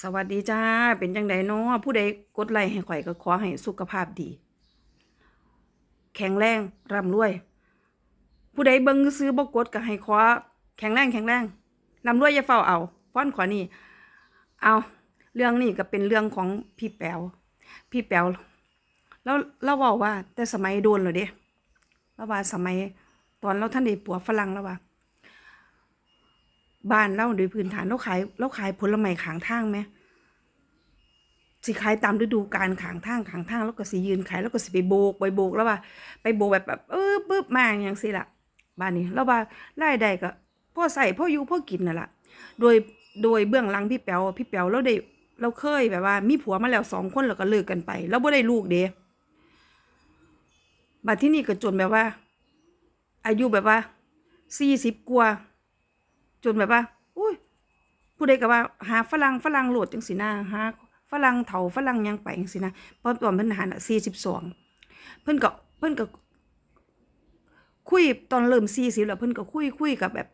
สวัสดีจ้า เป็นจังไดเนาะผู้ใดกดไลค์ให้ข่อยก็ขอให้สุขภาพดี แข็งแรงร่ำรวย ผู้ใดเบิ่งซื้อบ่กดก็ให้ขอแข็งแรงแข็งแรงร่ำรวยอย่าเฝ้าเอาฟ้อนขอนี่ เอาเรื่องนี้ก็เป็นเรื่องของพี่แป๋วพี่แป๋วแล้วเราเว้าว่า แต่สมัยโดนแล้วเด้แล้วว่าสมัยตอนเราท่านได้ปัวฝรั่งแล้วว่า บ้านเราโดยพื้นฐานเราขายเราขายผลไม้ขางทางไหมสิขายตามฤดูกาลขางทางขางทางแล้วก็สิยืนขายแล้วก็สิไปโบกไปโบกแล้วว่าไปโบกแบบแบบเออปึ๊บมาอย่างสิละบ้านนี้แล้วว่ารายได้ก็พ่อใส่พ่ออยู่พ่อกินน่ะละโดยโดยเบื้องหลังพี่แป๋วพี่แป๋วเราได้เราเคยแบบว่า มีผัวมาแล้วสองคนแล้วก็เลิกกันไป แล้วบ่ได้ลูกเด้บัดที่นี่ก็จนแบบว่า อายุแบบว่าสี่สิบกว่า จนแบบว่า อุ้ยผู้ใดก็ว่า หาฝรั่งฝรั่งโหลดจังสินะหาฝรั่งเถาฝรั่งยังไปจังสินะเพราะตอนเพิ่นหาน่ะ42เพิ่นก็เพิ่นก็คุยตอนเริ่ม40แล้วเพิ่นก็คุยคุยกับแบบ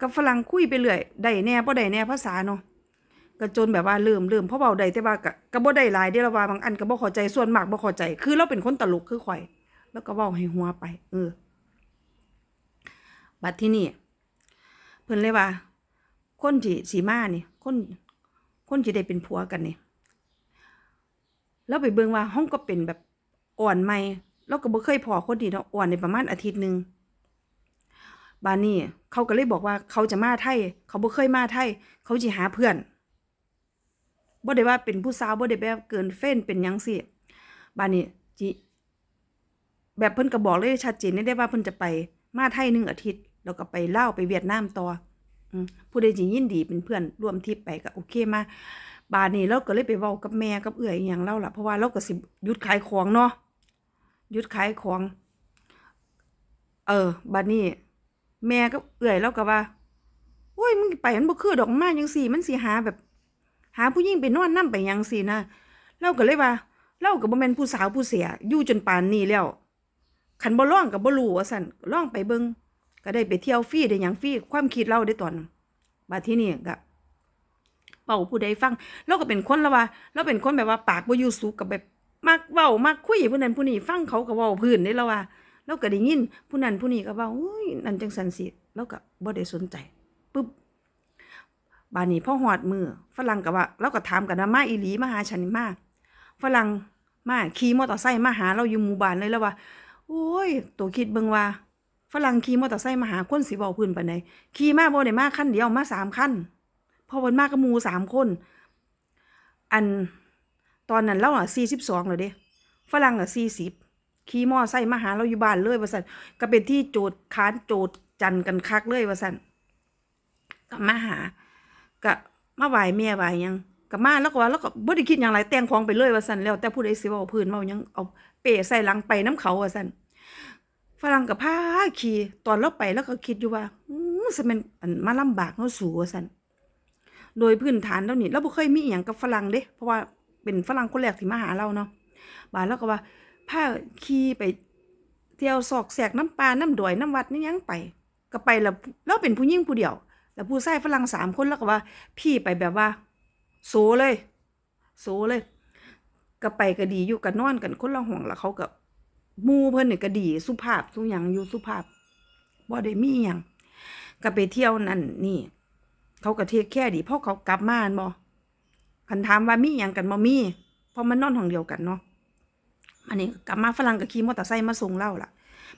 กับฝรั่งคุยไปเรื่อยได้แน่บ่ได้แน่ภาษาเนาะก็จนแบบว่าเริ่มเริ่มเพราะเว้าได้แต่ว่าก็ก็บ่ได้หลายเด้ละว่าบางอันก็บ่เข้าใจส่วนมากบ่เข้าใจ คือเราเป็นคนตลกคือข่อย แล้วก็เว้าให้หัวไป เออบัดที่นี่ เพิ่นเลยว่า คนที่สีมานี่คนคนที่ได้เป็นผัวกันนี่แล้วไปเบิ่งว่าห้องก็เป็นแบบอ่อนใหม่แล้วก็บ่เคยพอคนที่เนาะอ่อนในประมาณอาทิตย์หนึ่งบานนี้เขาก็เลยบอกว่าเขาจะมาไทย เขาบ่เคยมาไทย เขาสิหาเพื่อนบ่ได้ว่าเป็นผู้สาวบ่ได้แบบเกินเฟ้นเป็นยังสิบานนี้จิแบบเพิ่นก็บอกเลยชัดเจนได้ว่าเพิ่นจะไปมาไทยหนึ่งอาทิตย์ แล้วก็ไปเล่าไปเวียดนามต่อผู้ใดสิยินดีเป็นเพื่อนร่วมทริปไปก็โอเคมาบาดนี้เราก็เลยไปเว้ากับแม่กับเอื้อยอย่างเราล่ะเพราะว่าเราก็สิยุดขายของเนาะยุดขายของ เออบาดนี้ แม่กับเอื้อยเราก็ว่าโอ้ยมึงไปมันบ่คือดอกมาจังซี่ มันสิหาแบบ หาผู้หญิงไปนอนนํไปยังซี่นะเราก็เลยว่าเราก็บ่แม่นผู้สาวผู้เสียอยู่จนป่านนี้แล้วคันบ่ลองก็บ่รู้ว่าซั่นลองไปเบิ่ง ก็ได้ไปเที่ยวฟรีได้หยังฟรีความคิดเราได้ตอนนั้นบาดที่นี่ก็เป่าผู้ใดฟัง เราก็เป็นคนละว่า เราเป็นคนแบบว่าปากบ่อยู่สุกกับแบบมักเว้ามักคุยผู้นั้นผู้นี้ฟังเขาก็เว้าพื้นได้แล้วว่าเราก็ได้ยินผู้นั้นผู้นี้ก็เว้าอุ้ยนั่นจังซั่นสิเราก็บ่ได้สนใจปึ๊บบาดนี้พ่อฮอดมือฝรั่งก็ว่าเราก็ถามกันว่ามาอีหลีมาหาฉันมาฝรั่งมาขี่มอเตอร์ไซค์มาหาเราอยู่หมู่บ้านเลยแล้วว่าโอ้ยตัวคิดเบิ่งว่า ฝรั่งขี่มอเตอร์ไซค์มาหาคนสิเว้าพื้นปานใดขี่มาบ่ได้มาคันเดียวมาสามคันพราะวันมากับหมู่สามคน อันตอนนั้นเราอะ42แล้วเด้ฝรั่งอะ40ขี่มอไซค์มาหาเราอยู่บ้านเลยว่าซั่นก็เป็นที่โจทย์ค้านโจทย์จันกันคักเลยว่าซั่นก็มาหาก็มาไหว้แม่ไหวยังก็มาแล้วก็ว่าแล้วก็บ่ได้คิดหยังหลายแต่งของไปเลยว่าซั่นแล้วแต่ผู้ใดสิเว้าพื้นเว้ายังเอาเป้ใส่หลังไปน้ำเขาว่าซั่น ฝรั่งกับพาขี่ตอนเราไปแล้วก็คิดอยู่ว่าอือสิแมันมาลำบากเนาะสูสันโดยพื้นฐานแล้วนี่เราบ่เคยมีอีหยังกับฝรั่งเด้เพราะว่าเป็นฝรั่งคนแรกที่มาหาเราเนาะบาแล้วก็ว่าพาขี่ไปเที่ยวซอกแซกน้ำปลาน้ำดอยน้ำวัดนี่ยังไป ก็ไปแล้วเราเป็นผู้หญิงผู้เดียวแล้วผู้ชายฝรั่งสามคนแล้วก็ว่า พี่ไปแบบว่า โซเลย โซเลย ก็ไปก็ดีอยู่กันนอนกันคนละห้องแล้วเขาก็ห มูเพิ่นนี่ก็ดี สุภาพทุย่างอยู่สุภาพบ่ได้มีหยังก็ไปเที่ยวนั่นนี่ เขาก็เทคแค่ดีเพราะเขากลับมาอันบ่คันถามว่ามีหยังกันบ่มีเพราะมันนอนห้องเดียวกันเนาะอันนี้กลับมาฝรั่งก็ขี่มอเตอร์ไซค์มาส่งเราล่ะ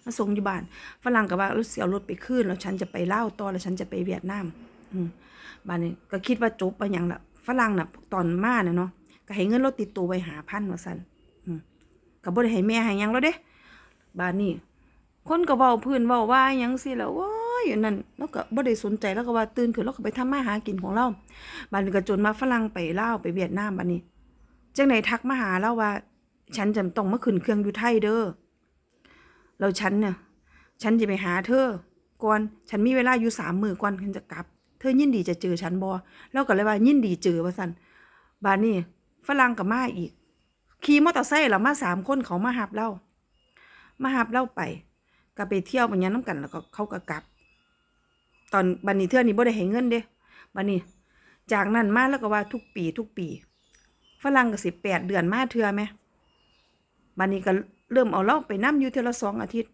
มาส่งอยู่บ้านฝรั่งก็ว่าเราสิเอารถไปคืนแล้วฉันจะไปเลาต่อแล้วฉันจะไปเวียดนามอืมบ้านนี้ก็คิดว่าจบไปหยังละฝรั่งน่ะ ตอนมาเนาะก็ให้เงินรถติดตัวไว้หาพันว่าซั่นอืมก็บ่ได้ให้แม่ให้ยังแล้วเด้ บ้านนี้คนก็เว้าพื้นเว้าว่ายังสิแล้วโอ้ยอันนั้นแล้วก็บ่ได้สนใจแล้วก็ว่าตื่นขึ้นแล้วก็ไปทำมาหากินของเราบ้านนี้ก็จนมาฝรั่งไปลาวไปเวียดนามบัดนี้จังไดทักมาหาเราว่า ฉันจะต้องมาขึ้นเครื่องอยู่ไทยเด้อแล้วฉันเนี่ยฉันจะไปหาเธอก่อนฉันมีเวลาอยู่สามมือก่อนฉันจะกลับ เธอยินดีจะเจอฉันบ่เราก็เลยว่ายินดีเจอว่าซั่นบ้านนี้ฝรั่งก็มาอีกขี่มอเตอร์ไซค์แล้วมาสามคนเขามาหับเรา มาหับเราไปก็ไปเที่ยวปหยังน้ำกันแล้วก็เขาก็กลับ ตอนบันนี้เทื่อนี้บ่ได้ให้เงินเด้บันนี้ จากนั้นมาแล้วก็ว่าทุกปี ทุกปี ฝรั่งก็สิแปดเดือนมาเทื่อไหมบัดนี้ก็เริ่มเอาเราไปนํอยู่เทื่อละสองอาทิตย์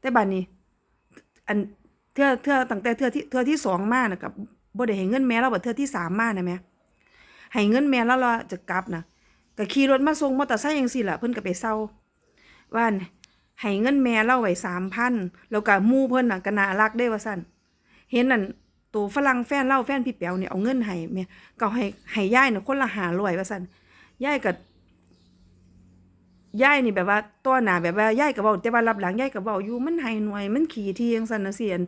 แต่บัดนี้ อันเทื่อเทื่อตั้งแต่เทื่อที่เทื่อที่สองมาน่ะกับบ่ได้ให้เงินแม่เราบัดเทื่อที่สามมานะแม่ให้เงินแม่แล้วเราจะกลับนะก็ขี่รถมาส่งมอเตอร์ไซค์จังซี่ล่ะเพิ่นก็ไปเซาว่าน ให้เงินแม่เราไว้3,000แล้วก็มู่เพิ่นน่ะก็น่ารักเด้ว่าซั่นเห็นนั่นตัวฝรั่งแฟนเราแฟนพี่แป๋วเนี่ยเอาเงินให้แม่ก็ให้ให้ยายน่ะคนละ500ว่าซั่นยายก็ยายนี่แบบว่าตัวหนาแบบว่ายายก็เว้าแต่ว่ารับหลังยายก็เว้าอยู่มันให้หน่วย มันขี้ที่จังซั่นน่ะสิอัน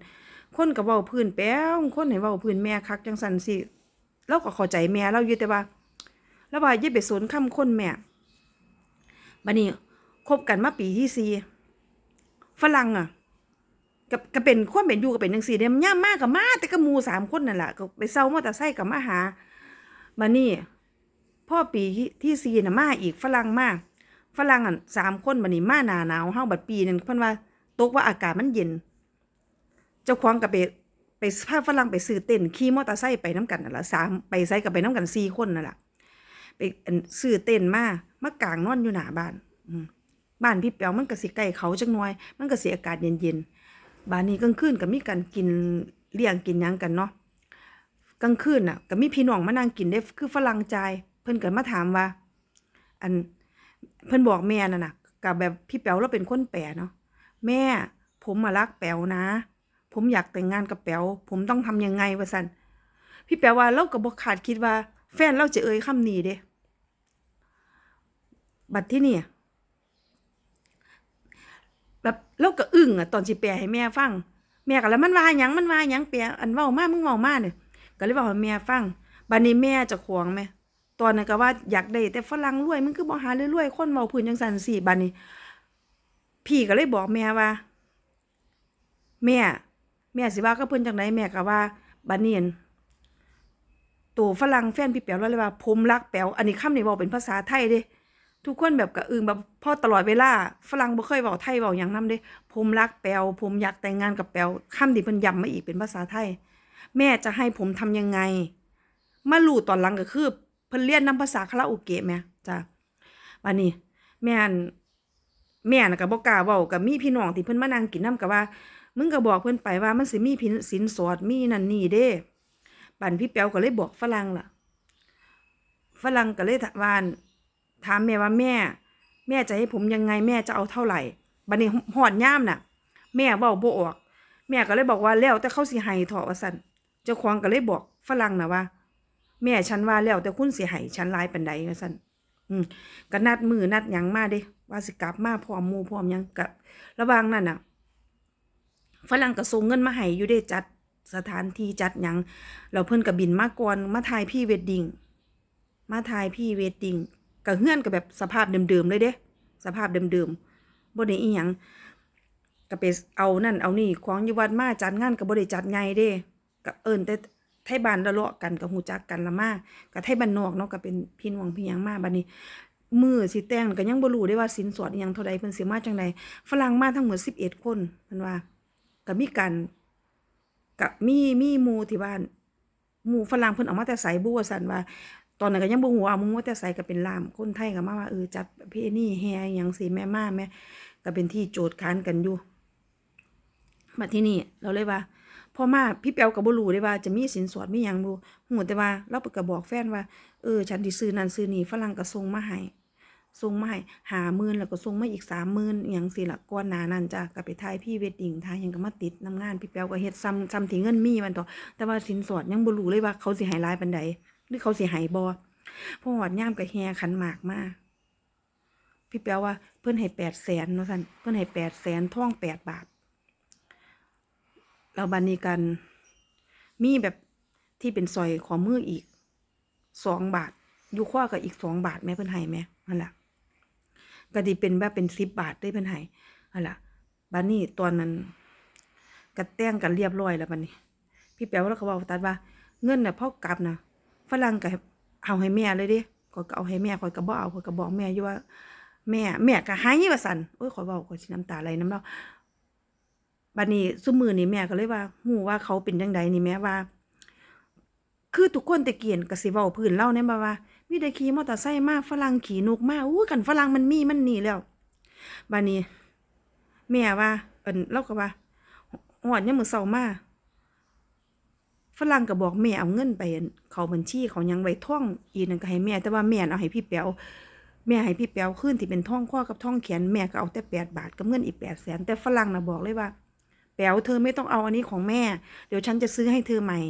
คนก็เว้าพื้นแป๋วคนให้เว้าพื้นแม่คักจังซั่นสิเราก็เข้าใจแม่เราอยู่แต่ว่า แล้วว่าย่าไปสนคำคนแม่บัดนี้คบกันมาปีที่สี่ ฝรั่งอะก็ก็เป็นความเป็นอยู่ก็เป็นจังซี่เด้มันย่ามมากกับมาแต่ก็หมู่สามคนนั่นแหละก็ไปเซามอเตอร์ไซค์กับมาหาบัดนี้พ่อปีที่สี่น่ะมาอีกฝรั่งมาฝรั่งอะสามคนบัดนี้มาหนาหนาวเฮาบัดปีนึงเพิ่นว่าตกว่าอากาศมันเย็น เจ้าของก็ไปไปพาฝรั่งไปซื้อเต้นขี่มอเตอร์ไซค์ไปน้ำกันนั่นแหละสามไปไสก็ไปน้ำกันสี่คนนั่นแหละไปซื้อเต้นมามากางนอนอยู่หน้าบ้าน อืม บ้านพี่แป๋วมันก็สิใกล้เขาจักหน่อย มันก็สิอากาศเย็นๆบ้านนี้กลางคืนก็มีการกินเลี้ยงกินหยังกันเนาะกลางคืนน่ะก็มีพี่น้องมานั่งกินได้คือฝรั่งจ่ายเพิ่นก็มาถามว่า อันเพิ่นบอกแม่น่ะน่ะกับแบบพี่แป๋วเราเป็นคนแปลเนาะแม่ ผมมารักแป๋วนะ ผมอยากแต่งงานกับแป๋วผมต้องทำยังไงวะสันพี่แป๋วว่าเราก็บ่คาดคิดว่า แฟนเราจะเอ่ยคำนี้เด้บัดที่นี่ แบบเราก็อึ้งอะตอนสิแปลให้แม่ฟัง แม่ก็แล้วมันว่าหยังมันว่าหยังแปลอันเว้ามามึงเว้ามาเนี่ยก็เลยเว้าให้แม่ฟังบัดนี้แม่จะขวงแม่ตอนนั้นก็ว่าอยากได้แต่ฝรั่งรวยมันคือบ่หาเรื่อยๆคนเว้าพื้นจังซั่นสิบัดนี้ พี่ก็เลยบอกแม่ว่า แม่ แม่สิว่าก็เพิ่นจังไดแม่ก็ว่าบัดนี้อั่นตัวฝรั่งแฟนพี่แป๋วแล้วเลยว่าผมรักแป๋วอันนี้คำนี้เว้าเป็นภาษาไทยเด้ ทุกคนแบบกระอึงแบบพ่อตลอดเวลาฝรั่งบ่เคยเว้าไทยเว้าหยังนเด้ผมรักแป๋วผมอยากแต่งงานกับแป๋วคำที่เพิ่นย้ำมาอีกเป็นภาษาไทย แม่จะให้ผมทำยังไง มารู้ตอนหลังก็คือเพิ่นเรียนนำภาษาคาราโอเกะแม่จ้ะบัดนี้ แม่นแม่น่ะก็บ่กล้าเว้าก็มีพี่น้องที่เพิ่นมานั่งกินนำก็ว่า มึงก็บอกเพิ่นไปว่ามันสิมีพินสินสอดมีนั่นนี่เด้บันพี่แป๋วก็เลยบอกฝรั่งล่ะ ฝรั่งก็เลยว่า ถามแม่ว่าแม่ แม่จะให้ผมยังไงแม่จะเอาเท่าไหร่บัดนี้หอดย่ามน่ะ แม่เว้าโบออก แม่ก็เลยบอกว่าแล้วแต่เขาสิให้เถาะว่าซั่นเจ้าของก็เลยบอกฝรั่งน่ะว่า แม่ฉันว่าแล้วแต่คุณสิให้ฉันหลายปานใดว่าซั่นอืมก็นัดมือนัดหยังมาเด้ว่าสิกลับมาพร้อมมูพร้อมหยังกับระว่างนั้นน่ะฝรั่งก็ส่งเงินมาให้อยู่ได้จัดสถานที่จัดหยังแล้วเพิ่นก็บินมาก่อนมาถ่ายพี่เวดดิ้งมาถ่ายพี่เวดดิ้ง ก็เฮือนก็แบบสภาพเดิมๆเลยเด้ สภาพเดิมๆบ่ได้อีหยังก็ไปเอานั่นเอานี่ของอยู่วัดมาจัดงานก็บ่ได้จัดใหญ่เด้ก็เอิ้นแต่ไทบ้านละเลาะกันก็ฮู้จักกันละมากก็ไทบ้านนอกเนาะก็เป็นพี่น้องพี่ยังมาบัดนี้มือสิแต่งก็ยังบ่รู้ได้ว่าสินสอดยังเท่าใดเพิ่นสิมาจังใดฝรั่งมาทั้งหมด11คนเพิ่นว่าก็มีกันกับมีมีหมู่ที่บ้านหมู่ฝรั่งเพิ่นเอามาแต่ไสบัวาซั่นว่า ตอนนั้นก็ยังบ่ฮู้ว่ามู่ว่าแต่ไสก็เป็นล่ามคนไทยก็มาว่าเออจัดเพณีแห่อิหยังสิแม่มาแม่ก็เป็นที่โจทย์ค้านกันอยู่มาที่นี่เราเลยว่าพ่อมาพี่แป๋วก็บ่รู้ได้ว่าจะมีสินสอดมีหยังบ่ฮู้แต่ว่าเราก็บอกแฟนว่าเออฉันสิซื้อนั่นซื้อนี่ฝรั่งก็ส่งมาให้ส่งมาให้หาหมื่นแล้วก็ส่งมาอีกสามหมื่นอหย่างสิละก่อนหน้านั้นจ้ะก็ไปถ่ายพี่เวดดิ้งถ่ายหยังก็มาติดน้ำงานพี่แป๊วก็เฮ็ดซ้ำซ้ำที่เงินมีมันต่อแต่ว่าสินสอดยังบ่รู้เลยว่าเขาสิให้หลายปานใด หรือเขาสิให้บ่พอฮอดย่ามก็แห่ขันหมากมากพี่แป๊วว่าเพิ่อนให้800,000เนาะซั่นเพิ่อนให้800,000ทอง8บาทแล้วบัดนี้กัน มีแบบที่เป็นสร้อยขอมืออีกสองบาทอยู่ขวาก็อีกสองบาทแม่เพิ่อนให้แม่นั่นล่ะก็ดีเป็นแบบเป็นสิบบาทได้เพิ่อนให้นั่นล่ะบัดนี้ตอนนั้นก็แต่งกันเรียบร้อยแล้วบัดนี้ พี่แป๋วแล้วก็เว้าตัดว่าเงินน่ะพอกลับน่ะ ฝรั่งก็เอาให้แม่เลยเด้ข้อยก็เอาให้แม่ข้อยก็บ่เอาข้อยก็บอกแม่อยู่ว่า แม่แม่ก็ให้ว่าซั่นโอ้ยข้อยเว้าข้อยสิน้ำตาไหลน้ำเนาบัดนี้ซุมือนี้แม่ก็เลยว่าฮู้ว่าเขาเป็นจังใดนี่แม่ว่า คือทุกคนตะเกียนก็สิเว้าพื้นเล่าแน่บ่ว่ามีแต่ขี่มอเตอร์ไซค์มาฝรั่งขี่นกมาอู้กันฝรั่งมันมีมันนี่แล้วบัดนี้ แม่ว่า เอิ้นเราก็ว่าฮอดยามมื้อเช้ามา ฝรั่งก็บอกแม่เอาเงินไป เขาบัญชีเขายังไว้ท่องอีนั่นก็ให้แม่ แต่ว่าแม่เอาให้พี่เปียวแม่ให้พี่เปียวขึ้นที่เป็นท่องข้อกับท่องแขนแม่ก็เอาแต่แปดบาทกับเงินอีกแปดแสนแต่ฝรั่งนะบอกเลยว่าเปียวเธอไม่ต้องเอาอันนี้ของแม่ เดี๋ยวฉันจะซื้อให้เธอใหม่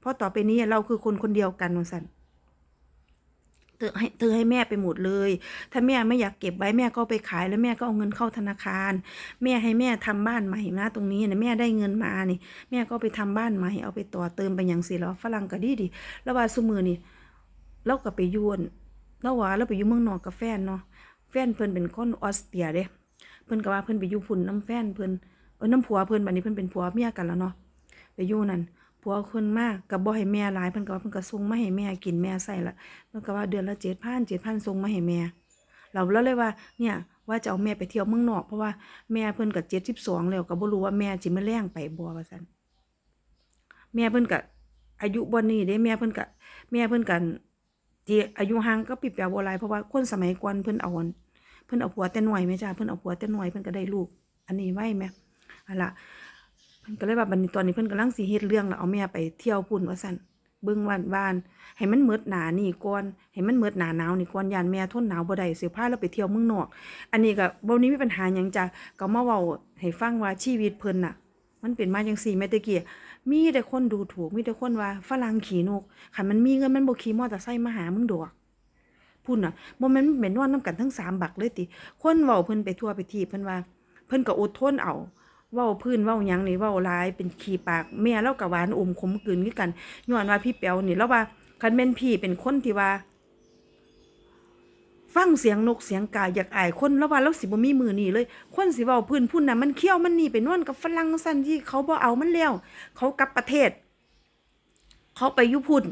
เพราะต่อไปนี้เราคือคนคนเดียวกันว่าซั่น เธอให้เธอให้แม่ไปหมดเลย ถ้าแม่ไม่อยากเก็บไว้แม่ก็ไปขายแล้วแม่ก็เอาเงินเข้าธนาคาร แม่ให้แม่ทำบ้านใหม่นะตรงนี้นะแม่ได้เงินมานี่ แม่ก็ไปทำบ้านใหม่เอาไปต่อเติมไปอย่างสิแล้วฝรั่งก็ดีดีแล้วว่าซุมือนี่เราก็ไปยวนแล้วว่าเราไปอยู่เมืองนอกกับแฟนเนาะแฟนเพิ่นเป็นคนออสเตรียเด้เพิ่นก็ว่าเพิ่นไปอยู่พุ่นน้ำแฟนเพิ่นเออน้ำผัวเพิ่นบัดนี้เพิ่นเป็นผัวเมียกันแล้วเนาะไปอยู่นั่น ผัวคนมากก็บ่ให้แม่หลายเพิ่นก็ว่าเพิ่นก็ส่งมาให้แม่กินแม่ใส่ละมันก็ว่าเดือนละเจ็ดพันเจ็ดพันส่งมาให้แม่เราแล้วเลยว่าเนี่ยว่าจะเอาแม่ไปเที่ยวเมืองนอกเพราะว่าแม่เพิ่นก็เจ็ดสิบสองแล้วก็บ่รู้ว่าแม่จิมาแรงไปบ่ว่าซั่นแม่เพิ่นก็อายุบ่นี้เด้แม่เพิ่นก็แม่เพิ่นกันที่อายุห่างก็ปิดแปลบ่หลายเพราะว่าคนสมัยก่อนเพิ่นเอาอันเพิ่นเอาผัวแต่น้อยแม่จ้าเพิ่นเอาผัวแต่น้อยเพิ่นก็ได้ลูก อันนี้ไว้แม่อันล่ะ พิ่นก็เลยว่าบัดนี้ตอนนี้เพิ่นกำลังสิเฮ็ดเรื่องแล้วเอาแม่ไปเที่ยวพุ่นว่าซั่นเบิ่งบ้านบ้านให้มันหมดหนานี่ก่อนให้มันหมดหนาหนาวนี่ก่อนยานแม่ทนหนาวบ่ได้สิพาเราไปเที่ยวเมืองนอก อันนี้ก็บ่นี้มีปัญหาหยังจ้ะก็มาเว้าให้ฟังว่าชีวิตเพิ่นน่ะ มันเป็นมาจังซี่แม่ตะกี้มีแต่คนดูถูกมีแต่คนว่าฝรั่งขี่นกคันมันมีเงินมันบ่ขี่มอเตอร์ไซค์มาหามึงดอกพุ่นน่ะบ่แม่นมันเป็นนอนนํกันทั้งสามบักเลยติคนเว้าเพิ่นไปทั่วไปทีเพิ่นว่า เพิ่นก็อดทนเอา เว้าพื้นเว้ายังนี่เว้าหลายเป็นขี้ปากแม่เราก็หวานอมขมกืนคือกันย้อนว่าพี่แป๋วนี่แล้วว่าคันแม่นพี่เป็นคนที่ว่า ฟังเสียงนกเสียงกาอยากอายคนแล้วว่าเราสิบ่มีมือนี่เลย คนสิเว้าพื้นพุ่นน่ะมันเขี้ยวมันหนี่ไปนอนกับฝรั่งซั่นที่เขาบ่เอามันแล้วเขากลับประเทศ เขาไปยู่พุ่น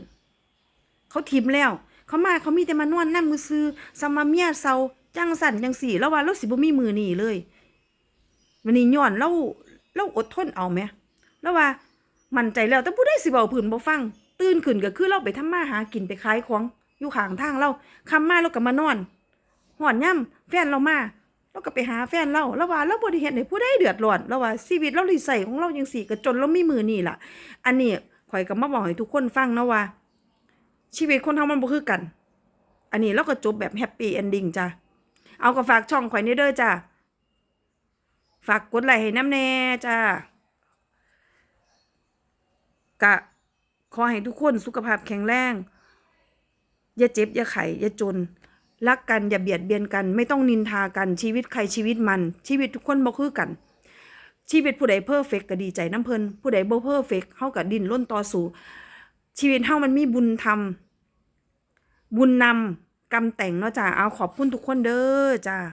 เขาทิมแล้ว เขามาเขามีแต่มานอนนั่มือซื้อสมาเมียเซาจังสั่นจังสี่ แล้วว่าเราสิบ่มีมือนี่เลย วันนี้ย้อนเราเราอดทนเอาไหมแล้วว่ามั่นใจแล้วแต่ผู้ใดสิเว้าพื้นบ่ฟัง ตื่นขึ้นก็คือเราไปทำมาหากินไปขายของอยู่ข้างทางเราคำมาเราก็มานอนหอนย่ำแฟนเรามาเราก็ไปหาแฟนเราแล้วว่าเราบ่ได้เห็นให้ผู้ใดเดือดร้อนแล้วว่าชีวิตเราลิใส่ของเราจังสี่ก็จนเรามีมือนี่ล่ะ อันนี้ข่อยก็มาบอกให้ทุกคนฟังนะว่า ชีวิตคนเฮามันบ่คือกัน อันนี้เราก็จบแบบแฮปปี้เอนดิ้งจ้ะเอาก็ฝากช่องข่อยนี่เด้อจ้ะ ฝากกดไลค์ให้น้ำแน่จ้ากะขอให้ทุกคนสุขภาพแข็งแรง อย่าเจ็บ อย่าไข้อย่าจน รักกันอย่าเบียดเบียนกัน ไม่ต้องนินทากันชีวิตใครชีวิตมัน ชีวิตทุกคนบ่คือกัน ชีวิตผู้ใดเพอร์เฟกก็ดีใจน้ำเพลินผู้ใดบ่เพอร์เฟกเฮาก็ดิ้นรนต่อสู้ชีวิตเฮามันมีบุญทำบุญนำกรรมแต่งเนาะจ้าเอาขอบคุณทุกคนเด้อจ้า